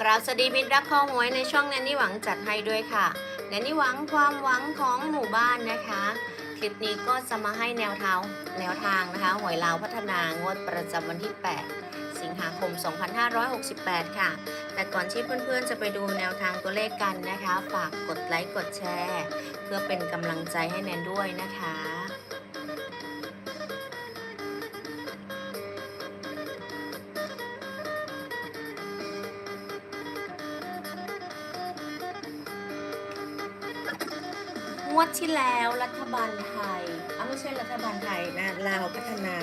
กราบสวัสดีมิตรรักข้อหวยในช่องแนนนี่หวังจัดให้ด้วยค่ะแนนนี่หวังความหวังของหมู่บ้านนะคะ คลิปนี้ก็จะมาให้แนวทางแนวทางนะคะหวยลาวพัฒนางวดประจำวันที่ 8 สิงหาคม 2568 ค่ะ แต่ก่อนที่เพื่อนๆจะไปดูแนวทางตัวเลขกันนะคะ ฝากกดไลค์กดแชร์ เพื่อเป็นกำลังใจให้แนนด้วยนะคะ วดที่แล้วรัฐบาลไทยอะไม่ใช่รัฐบาลไทยนะลาวพัฒนา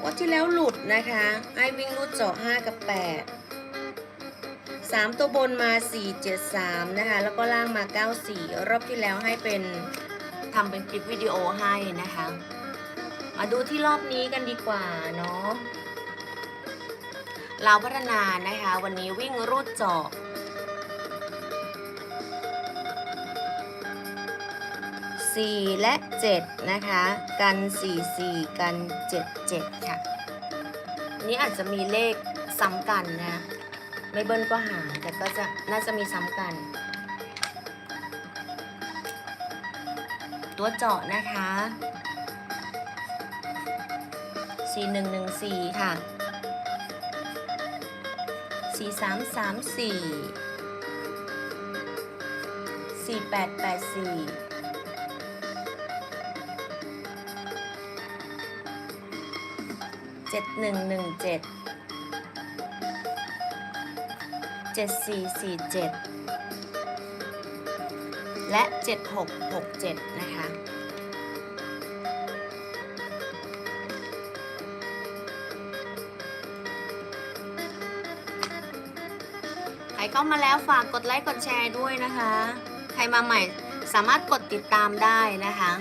งวดที่แล้วหลุดนะคะไอวิ่งรูดเจาะ5กับ8 3ตัวบนมา4 7 3นะคะ แล้วก็ล่างมา94รอบที่แล้วให้เป็นทำเป็นคลิปวิดีโอให้นะคะ มาดูที่รอบนี้กันดีกว่าเนาะลาวพัฒนานะคะ วันนี้วิ่งรูดเจาะ 4 และ 7 นะคะ กัน 4 4 กัน 7 7 ค่ะนนี้อาจจะมีเลขซ้ำกันนะ ไม่เบิ้ลก็หารแต่ก็จะน่าจะมีซ้ำกัน ตัวเจาะนะคะ 4114 ค่ะ 4334 4884 เจ็ดหนึ่งหนึ่งเจ็ดเจ็ดสี่สี่เจ็ดและเจ็ดหกหกเจ็ดนะคะใครเข้ามาแล้วฝากกดไลค์กดแชร์ด้วยนะคะ ใครมาใหม่สามารถกดติดตามได้นะคะ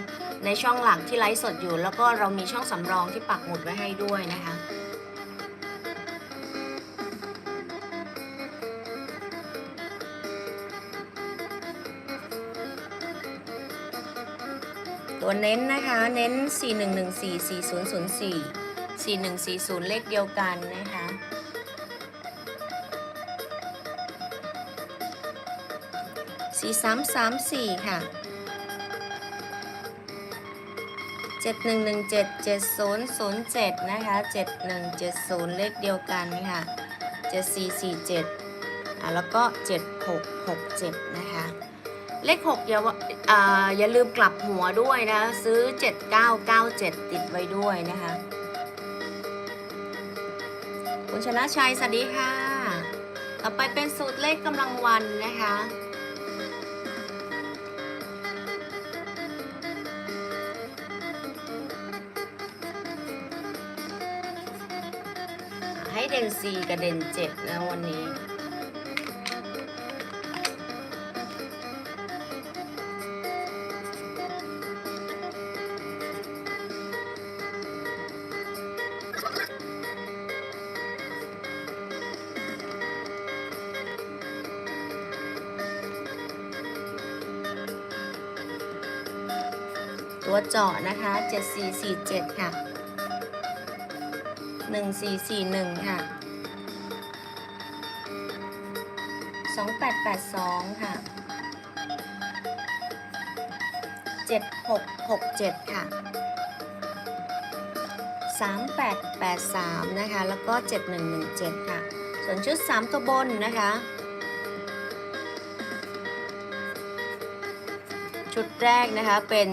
ในช่องหลักที่ไลฟ์สดอยู่ แล้วก็เรามีช่องสำรองที่ปักหมุดไว้ให้ด้วยนะคะตัวเน้นนะคะ เน้น 4114 4004 4140 เลขเดียวกันนะคะ4334 ค่ะ 71177007 นะคะ 7170 เลขเดียวกันค่ะ 7447อะแล้วก็ 7667 นะคะ เลข 6 อย่าว่าอ่าอย่าลืมกลับหัวด้วยนะ ซื้อ 7997 ติดไว้ด้วยนะคะ คุณชนะชัย สวัสดีค่ะ ต่อไปเป็นสูตรเลขกำลังวันนะคะ ด่น4กับเด่น7นะวันนี้ ตัวเจาะนะคะ 7447 ค่ะ 1441 ค่ะ 2882 ค่ะ 7667 ค่ะ 3883 นะคะ แล้วก็ 7117 ค่ะ ส่วนชุด 3 ตัวบนนะคะ ชุดแรกนะคะเป็น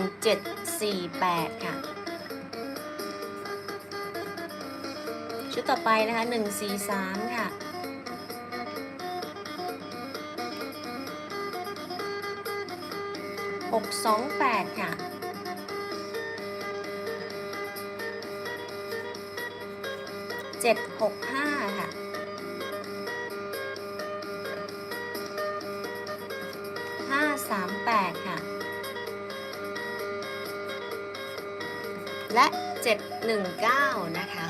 748 ค่ะ ชุดต่อไปนะคะหนึ่งสี่สามค่ะหกสองแปดค่ะเจ็ดหกห้าค่ะห้าสามแปดค่ะ และเจ็ดหนึ่งเก้านะคะ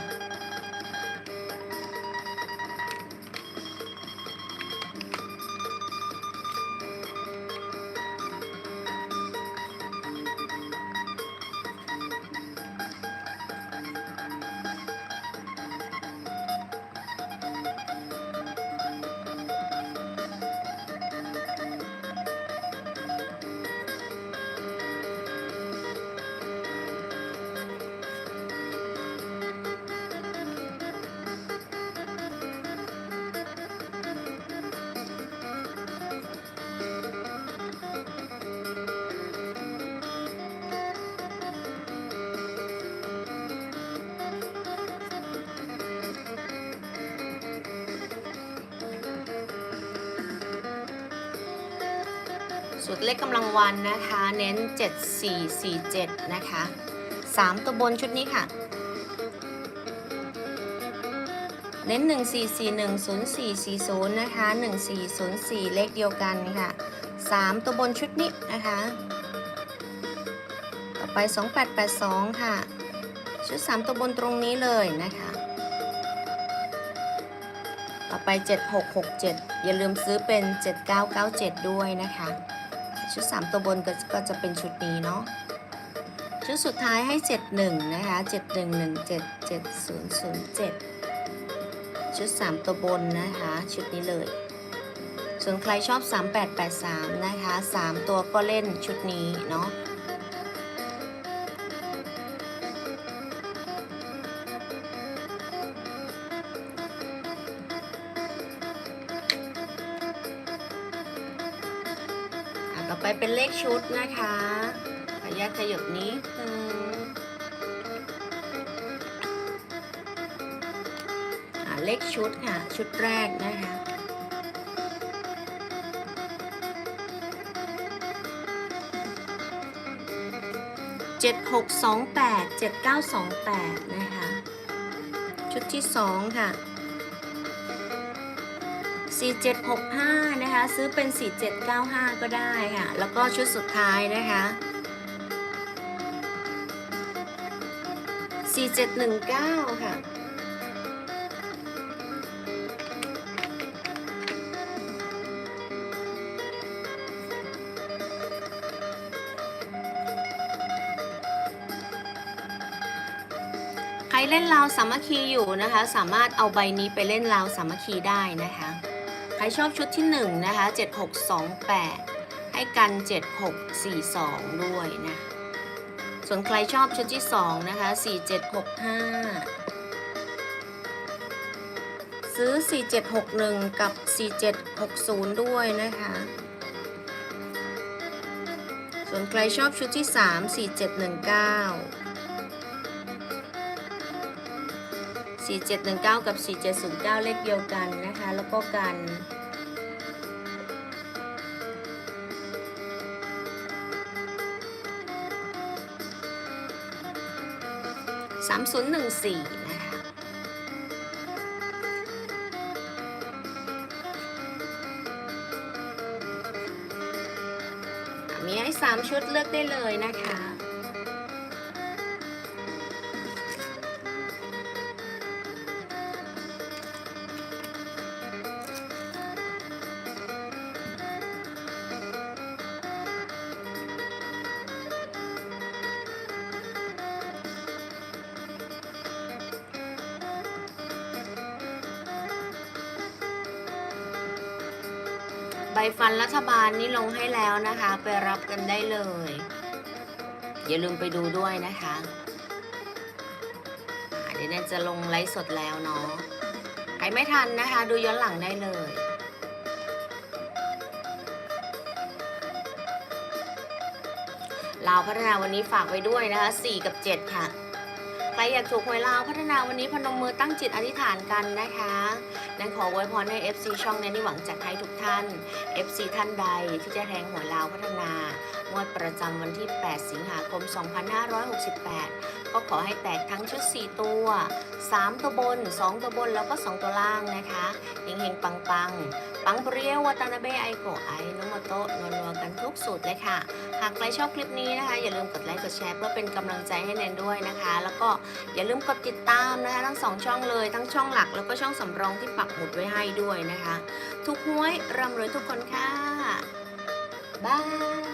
สูตรเลขกำลังวันนะคะ เน้น 7447 นะคะ 3 ตัวบนชุดนี้ค่ะ เน้น 14410440 นะคะ 1404 เลขเดียวกันค่ะ 3 ตัวบนชุดนี้นะคะ ต่อไป 2882 ค่ะ ชุด 3 ตัวบนตรงนี้เลยนะคะต่อไป 7667 อย่าลืมซื้อเป็น 7997 ด้วยนะคะ ชุด 3 ตัวบนก็ก็จะเป็นชุดนี้เนาะชุดสุดท้ายให้ 71 นะคะ 71177007 ชุด 3 ตัวบนนะคะ ชุดนี้เลย ส่วนใครชอบ 3883 นะคะ 3 ตัวก็เล่นชุดนี้เนาะ ต่อไปเป็นเลขชุดนะคะขออนุญาตขยบนี้นึงอะเลขชุดค่ะ ชุดแรกนะคะเจ็ดหกสองแปดเจ็ดเก้าสองแปดนะคะ ชุดที่สองค่ะ 4765 นะคะ ซื้อเป็น 4795 ก็ได้ค่ะ แล้วก็ชุดสุดท้ายนะคะ 4719 ค่ะ ใครเล่นราวสามัคคีอยู่นะคะ สามารถเอาใบนี้ไปเล่นราวสามัคคีได้นะคะ ใครชอบชุดที่ 1 นะคะ 7628 ให้กัน 7642 ด้วยนะ ส่วนใครชอบชุดที่ 2 นะคะ 4765 ซื้อ 4761 กับ 4760 ด้วยนะคะ ส่วนใครชอบชุดที่ 3 4719 4719 กับ 4709 เลขเดียวกันนะคะ แล้วก็กัน3014นะคะมีให้3ชุดเลือกได้เลยนะคะ ฟันรัฐบาลนี่ลงให้แล้วนะคะ ไปรับกันได้เลย อย่าลืมไปดูด้วยนะคะเดี๋ยวนนจะลงไลฟ์สดแล้วเนาะใครไม่ทันนะคะ ดูย้อนหลังได้เลยลาวพัฒนาวันนี้ฝากไว้ด้วยนะคะ 4 กับ 7 ค่ะ อยากถูกหวยลาวพัฒนาวันนี้พนมมือตั้งจิตอธิษฐานกันนะคะนันขอไว้พรให้ FC ช่องแนนนี่หวังจากให้ทุกท่าน FC ท่านใดที่จะแทงหวยลาวพัฒนางวดประจำวันที่ 8 สิงหาคม 2568 ก็ขอให้แตกทั้งชุด 4 ตัว 3 ตัวบน 2 ตัวบนแล้วก็ 2 ตัวล่างนะคะเฮงๆปังๆปังเปรี้ยววาตานาเบไอโกไอโนโมโตะนัวๆกันทุกสูตรเลยค่ะ หากใครชอบคลิปนี้นะคะ อย่าลืมกดไลค์กดแชร์เพื่อเป็นกำลังใจให้แนนด้วยนะคะ แล้วก็อย่าลืมกดติดตามนะคะ ทั้งสองช่องเลยทั้งช่องหลัก แล้วก็ช่องสำรองที่ปักหมุดไว้ให้ด้วยนะคะ ทุกหวยร่ำรวยทุกคนค่ะบาย